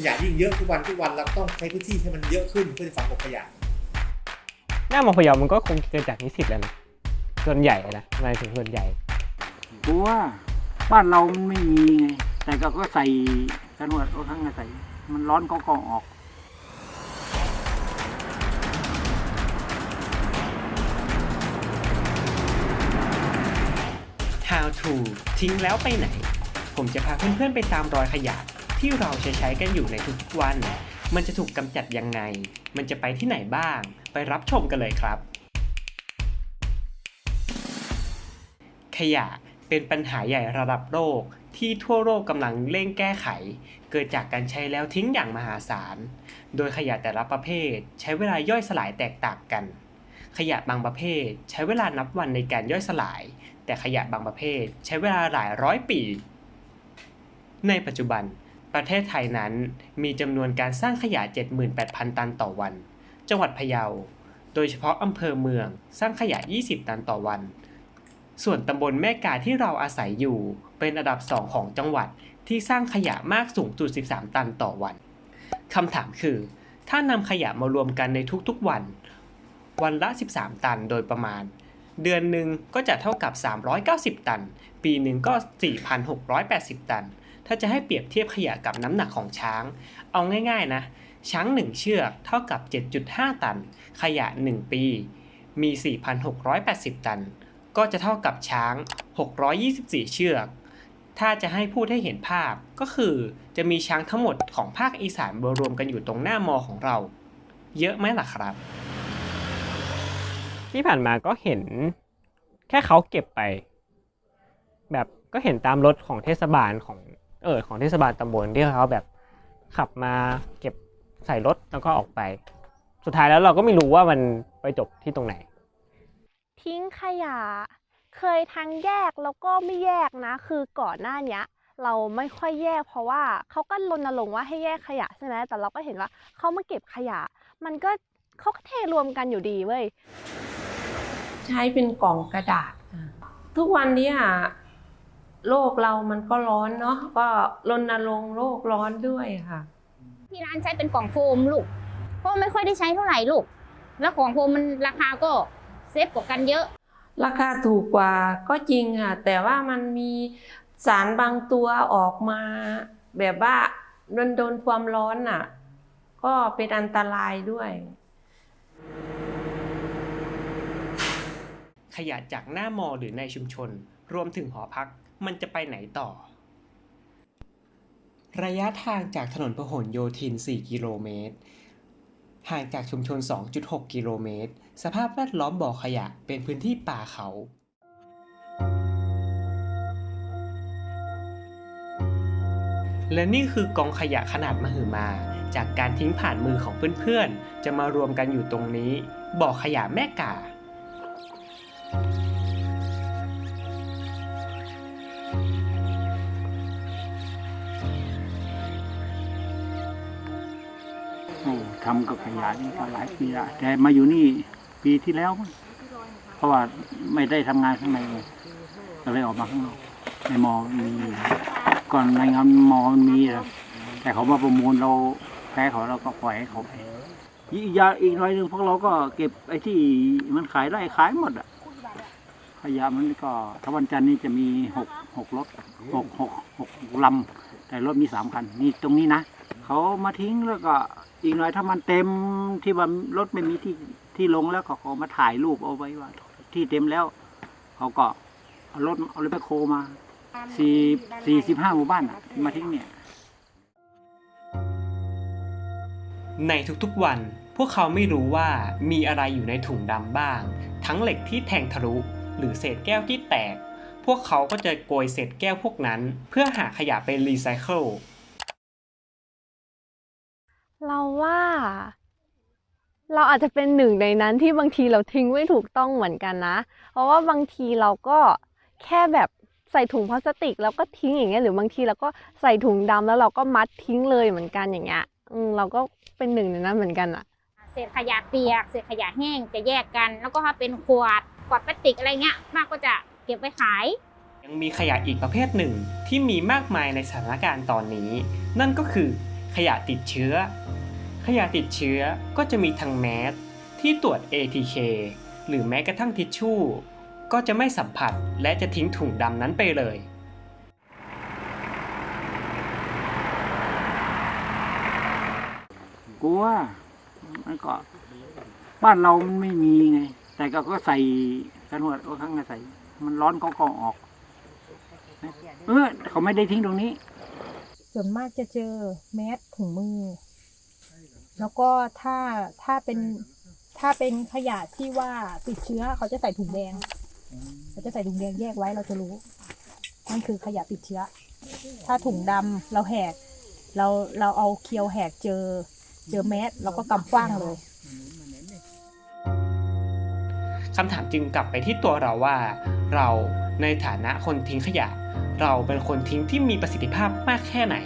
ขยะยิ่งเยอะทุกวันทุกวันเราก็ต้องใช้พื้นที่ให้มันเยอะขึ้นเพื่อจะฝังกลบขยะ หน้ามอพะเยามันก็คงเกิดจากนิสิตแหล้วนะส่วนใหญ่นะหมายถึงส่วนใหญ่ กูว่าบ้านเรามันไม่มีไง แต่ก็ก็ใส่กันวัดเอาทั้งใส่ มันร้อนก็กองออก How to ทิ้งแล้วไปไหน ผมจะพาเพื่อนๆไปตามรอยขยะ ที่เราใช้ใช้กันอยู่ในทุกๆวัน มันจะถูกกำจัดยังไง มันจะไปที่ไหนบ้าง ไปรับชมกันเลยครับ ขยะเป็นปัญหาใหญ่ระดับโลกที่ทั่วโลกกำลังเร่งแก้ไข เกิดจากการใช้แล้วทิ้งอย่างมหาศาล โดยขยะแต่ละประเภท ใช้เวลาย่อยสลายแตกต่างกัน ขยะบางประเภท ใช้เวลานับวันในการย่อยสลาย แต่ขยะบางประเภท ใช้เวลาหลายร้อยปี ในปัจจุบัน ประเทศไทยนั้นมีจำนวนการสร้างขยะ 78,000 ตันต่อวัน จังหวัดพะเยา โดยเฉพาะอำเภอเมืองสร้างขยะ 20 ตันต่อวัน ส่วนตำบลแม่กาที่เราอาศัยอยู่เป็นอันดับ 2 ของจังหวัดที่สร้างขยะมากสูงสุด 13 ตันต่อวัน คำถามคือ ถ้านำขยะมารวมกันในทุกๆวัน วันละ 13 ตันโดยประมาณ เดือนหนึ่งก็จะเท่ากับ 390 ตัน ปีหนึ่งก็ 4,680 ตัน ถ้าจะให้เปรียบเทียบขยะกับน้ำหนักของช้าง เอาง่ายๆนะ ช้าง 1 เชือกเท่ากับ 7.5 ตัน ขยะ 1 ปี มี 4,680 ตัน ก็จะเท่ากับช้าง 624 เชือก ถ้าจะให้พูดให้เห็นภาพก็คือจะมีช้างทั้งหมดของภาคอีสานรวมกันอยู่ตรงหน้ามอของเรา เยอะไหมล่ะครับ ที่ผ่านมาก็เห็นแค่เขาเก็บไป แบบก็เห็นตามรถของเทศบาลของ เออของเทศบาลตำบลที่เขาแบบขับมาเก็บใส่รถแล้วก็ออกไป สุดท้ายแล้วเราก็ไม่รู้ว่ามันไปจบที่ตรงไหน ทิ้งขยะ เคยทั้งแยกแล้วก็ไม่แยกนะ คือก่อนหน้าเนี้ยเราไม่ค่อยแยก เพราะว่าเขาก็รณรงค์ว่าให้แยกขยะใช่ไหมแต่เราก็เห็นว่าเขามาเก็บขยะ มันก็เขาก็เทรวมกันอยู่ดีเว้ย ใช้เป็นกล่องกระดาษค่ะทุกวันเนี้ โลกเรามันก็ร้อนเนาะก็รณรงค์โลกร้อนด้วยค่ะ ที่ร้านใช้เป็นกล่องโฟมลูกเพราะไม่ค่อยได้ใช้เท่าไหร่ลูก แล้วกล่องโฟมมันราคาก็เซฟกว่ากันเยอะ ราคาถูกกว่าก็จริงค่ะ แต่ว่ามันมีสารบางตัวออกมา แบบว่าโดนโดนความร้อนอะ ก็เป็นอันตรายด้วย ขยะจากหน้ามอหรือในชุมชน รวมถึงหอพัก มันจะไปไหนต่อ ระยะทางจากถนนพหลโยธิน 4 กิโลเมตร ห่างจากชุมชน 2.6 กิโลเมตร สภาพแวดล้อมบ่อขยะเป็นพื้นที่ป่าเขาและนี่คือกองขยะขนาดมหึมา จากการทิ้งผ่านมือของเพื่อนๆ จะมารวมกันอยู่ตรงนี้ บ่อขยะแม่กา ทำกับขยะนี่ก็หลายปีละแต่มาอยู่นี่ปีที่แล้ว เพราะว่าไม่ได้ทำงานข้างในเลยก็เลยออกมาข้างนอกในมอมีก่อนในงานมอมันมีแต่เขามาประมูลเราแพ้เขาเราก็ปล่อยให้เขาไปอีกอย่างอีกหน่อยหนึ่งพวกเราก็เก็บไอ้ที่มันขายได้ขายหมดอะขยะมันก็ถ้าวันจันทร์นี่จะมีหกหกรถหกหกหกลำแต่รถมีสามคันนี่ตรงนี้นะ เขามาทิ้งแล้วก็อีกหน่อยถ้ามันเต็มที่ว่ารถไม่มีที่ที่ลงแล้วก็เขามาถ่ายรูปเอาไว้ว่า ที่เต็มแล้ว เขาก็เอารถเอารถแบคโคมาสี่สี่สิบห้าหมู่บ้านอะมาทิ้งเนี่ย ในทุกๆวัน พวกเขาไม่รู้ว่ามีอะไรอยู่ในถุงดำบ้าง ทั้งเหล็กที่แทงทะลุหรือเศษแก้วที่แตก พวกเขาก็จะโกยเศษแก้วพวกนั้น เพื่อหาขยะไปรีไซเคิล เราว่า เราอาจจะเป็นหนึ่งในนั้นที่บางทีเราทิ้งไม่ถูกต้องเหมือนกันนะ เพราะว่าบางทีเราก็แค่แบบใส่ถุงพลาสติกแล้วก็ทิ้งอย่างเงี้ยหรือบางทีเราก็ใส่ถุงดำแล้วเราก็มัดทิ้งเลยเหมือนกันอย่างเงี้ยอืมเราก็เป็นหนึ่งในนั้นเหมือนกันอะเศษขยะเปียก เศษขยะแห้งจะแยกกัน แล้วก็ถ้าเป็นขวดขวดพลาสติกอะไรเงี้ยมากก็จะเก็บไว้ขาย ยังมีขยะอีกประเภทหนึ่งที่มีมากมายในสถานการณ์ตอนนี้ นั่นก็คือ ขยะติดเชื้อ ขยะติดเชื้อก็จะมีทั้งแมสที่ตรวจ ATK หรือแม้กระทั่งทิชชู่ ก็จะไม่สัมผัสและจะทิ้งถุงดำนั้นไปเลยกลัวมันก็ บ้านเรามันไม่มีไง แต่ก็ก็ใส่กันหัวก็ข้างในใส่ มันร้อนก็กองออก เออเขาไม่ได้ทิ้งตรงนี้ ส่วนมากจะเจอแมสถุงมือ แล้วก็ถ้าถ้าเป็นถ้าเป็นขยะที่ว่าติดเชื้อเขาจะใส่ถุงแดงเขาจะใส่ถุงแดงแยกไว้เราจะรู้นั่นคือขยะติดเชื้อ ถ้าถุงดำเราแหก เราเราเอาเคียวแหกเจอ เจอแมสเราก็กำกว้างเลยคำถามจึงกลับไปที่ตัวเราว่า เราในฐานะคนทิ้งขยะ เราเป็นคนทิ้งที่มีประสิทธิภาพมากแค่ไหน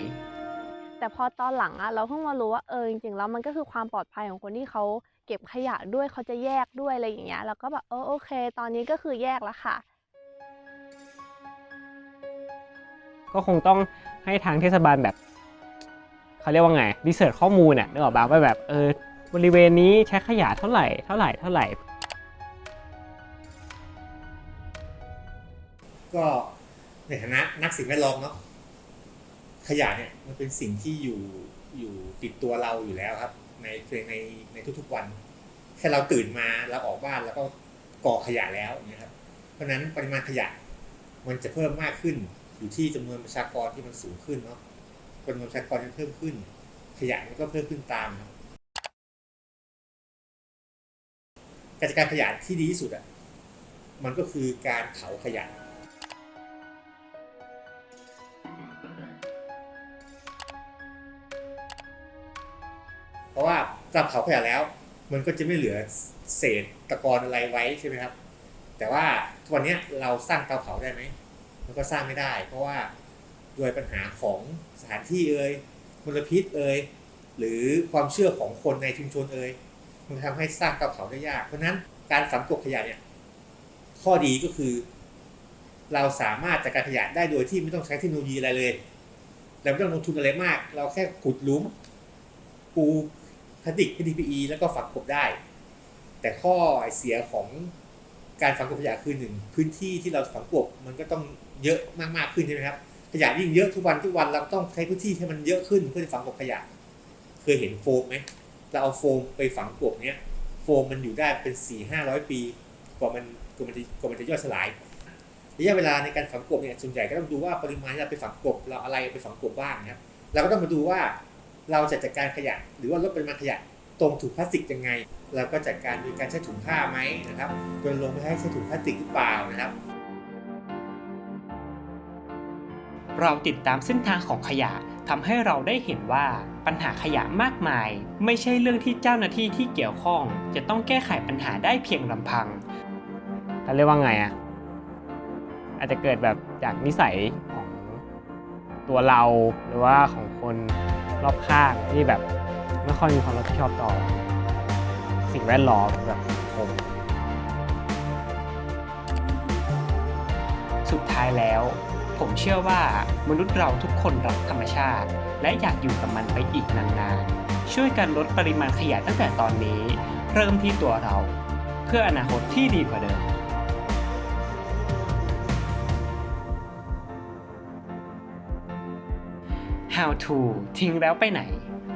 แต่พอตอนหลังอะเราเพิ่งมารู้ว่าเออจริงๆแล้วมันก็คือความปลอดภัยของคนที่เขาเก็บขยะด้วยเขาจะแยกด้วยอะไรอย่างเงี้ยแล้วก็แบบเออโอเค ตอนนี้ก็คือแยกแล้วค่ะ ก็คงต้องให้ทางเทศบาลแบบเขาเรียกว่าไงรีเสิร์ชข้อมูลน่ะนึกออกปะว่าแบบเออบริเวณนี้ใช้ขยะเท่าไหร่เท่าไหร่เท่าไหร่ก็ ในฐานะนักสิ่งแวดล้อมเนาะขยะเนี่ยมันเป็นสิ่งที่อยู่อยู่ติดตัวเราอยู่แล้วครับ ในในในทุกๆวัน แค่เราตื่นมาเราออกบ้านแล้วก็ก่อขยะแล้วนะครับ เพราะนั้นปริมาณขยะมันจะเพิ่มมากขึ้น อยู่ที่จำนวนประชากรที่มันสูงขึ้นเนาะจำนวนประชากรที่เพิ่มขึ้น ขยะมันก็เพิ่มขึ้นตามครับการจัดการขยะที่ดีที่สุดอะมันก็คือการเผาขยะ เพราะว่าถ้าเผาขยะแล้ว มันก็จะไม่เหลือเศษตะกอนอะไรไว้ใช่ไหมครับ แต่ว่าทุกวันนี้เราสร้างเตาเผาได้ไหมมันก็สร้างไม่ได้ เพราะว่าด้วยปัญหาของสถานที่เอ่ยมลพิษเอ่ยหรือความเชื่อของคนในชุมชนเอ่ยมันทำให้สร้างเตาเผาได้ยาก เพราะฉะนั้นการฝังกลบขยะเนี่ยข้อดีก็คือ เราสามารถจัดการขยะได้โดยที่ไม่ต้องใช้เทคโนโลยีอะไรเลยเราไม่ต้องลงทุนอะไรมาก เราแค่ขุดหลุมปูพ ลาสติก PTPE แล้วก็ฝังกลบได้ แต่ข้อเสียของการฝังกลบขยะคือหนึ่งพื้นที่ที่เราฝังกลบมันก็ต้องเยอะมากๆขึ้นใช่ไหมครับขยะยิ่งเยอะทุกวันทุกวันเราต้องใช้พื้นที่ให้มันเยอะขึ้นเพื่อจะฝังกลบขยะ เคยเห็นโฟมไหมเราเอาโฟมไปฝังกลบเนี้ยโฟมมันอยู่ได้เป็นสี่ห้าร้อยปีกว่ามันกว่ามันจะกว่ามันจะย่อยสลายระยะเวลาในการฝังกลบเนี่ยส่วนใหญ่ก็ต้องดูว่าปริมาณที่เราไปฝังกลบเราอะไรไปฝังกลบบ้างนะครับเราก็ต้องมาดูว่า เราจะจัดการขยะ หรือว่าลดปริมาณขยะตรงถุงพลาสติกยังไง เราก็จัดการโดยการใช้ถุงผ้าไหมนะครับโดยลงไม่ให้ใช้ถุงพลาสติกหรือเปล่านะครับ เราติดตามเส้นทางของขยะทำให้เราได้เห็นว่าปัญหาขยะมากมาย ไม่ใช่เรื่องที่เจ้าหน้าที่ที่เกี่ยวข้อง จะต้องแก้ไขปัญหาได้เพียงลำพังเขาเรียกว่าไงอะอาจจะเกิดแบบจากนิสัยของ ตัวเราหรือว่าของคนรอบข้างที่แบบไม่ค่อยมีความรับผิดชอบต่อ สิ่งแวดล้อมแบบสังคมสุดท้ายแล้ว ผมเชื่อว่ามนุษย์เราทุกคนรักธรรมชาติ และอยากอยู่กับมันไปอีกนานๆ ช่วยกันลดปริมาณขยะตั้งแต่ตอนนี้ เริ่มที่ตัวเรา เพื่ออนาคตที่ดีกว่าเดิม How to ทิ้งแล้วไปไหน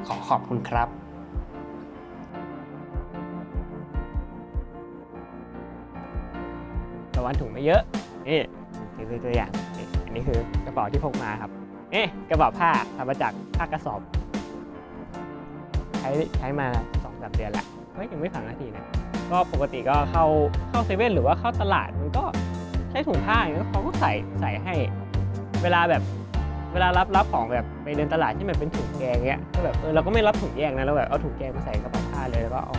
ขอขอบคุณครับแต่วันถุงไม่เยอะ นี่คือตัวอย่างนี่อันนี้คือกระเป๋าที่พกมาครับนี่กระเป๋าผ้าทำมาจากผ้ากระสอบ ใช้ใช้มาสองสามเดือนละเฮ้ยยังไม่ผ่านนาทีนะ ก็ปกติก็เข้าเข้าเซเว่นหรือว่าเข้าตลาดมันก็ใช้ถุงผ้าอย่างนี้ยเขาก็ใส่ใส่ให้ เวลาแบบ เวลารับรับของแบบไปเดินตลาดที่มันเป็นถุงแกงเงี้ยก็แบบเออเราก็ไม่รับถุงแยกนะเราแบบเอาถุงแกงมาใส่กระเป๋าผ้าเลยแล้วก็เอา